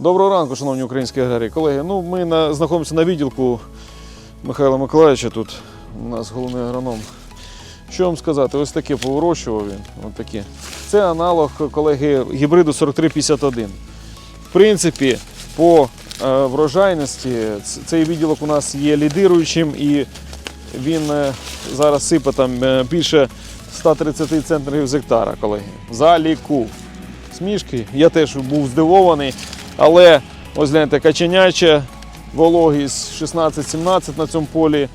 Доброго ранку, шановні українські аграрії. Колеги, ну ми на, знаходимося на відділку Михайла Миколаївича тут. У нас головний агроном. Що вам сказати? Ось таке поворощував він. Ось таке. Це аналог, колеги, гібриду 4351. В принципі, по е, врожайності цей відділок у нас є лідируючим і він е, зараз сипе там е, більше 130 центрів з гектара, колеги. Заліку. Смішки. Я теж був здивований. Але ось гляньте, каченяча, вологість 16-17 на цьому полі.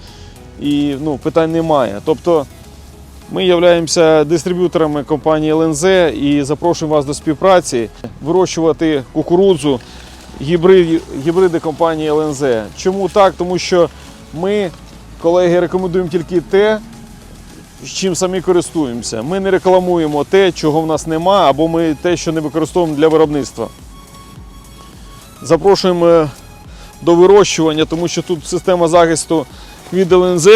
І ну, питань немає. Тобто ми являємося дистриб'юторами компанії ЛНЗ і запрошуємо вас до співпраці вирощувати кукурудзу гібрид, гібриди компанії ЛНЗ. Чому так? Тому що ми, колеги, рекомендуємо тільки те, чим самі користуємося. Ми не рекламуємо те, чого в нас нема, або ми те, що не використовуємо для виробництва. Запрошуємо до вирощування, тому що тут система захисту від ЛНЗ.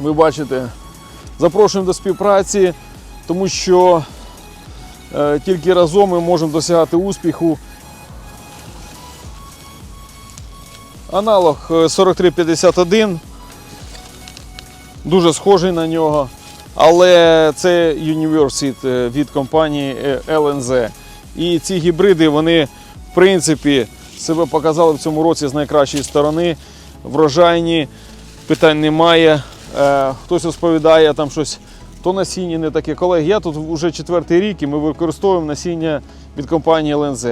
Ви бачите, запрошуємо до співпраці, тому що е, тільки разом ми можемо досягати успіху. Аналог е, 4351, дуже схожий на нього, але це University е, від компанії е, LNZ. І ці гібриди, вони, принципі, себе показали в цьому році з найкращої сторони. Врожайні, питань немає. Е, хтось розповідає там щось, то насіння не таке. Колеги, я тут вже четвертий рік і ми використовуємо насіння від компанії ЛНЗ.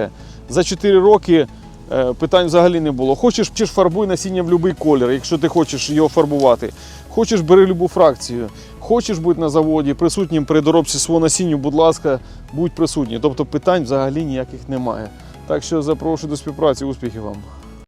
За 4 роки е, питань взагалі не було. Хочеш, чи фарбуй насіння в будь-який колір, якщо ти хочеш його фарбувати. Хочеш, бери любу фракцію. Хочеш бути на заводі присутнім при доробці свого насіння, будь ласка, будь присутній. Тобто питань взагалі ніяких немає. Так що запрошую до співпраці, успіхів вам.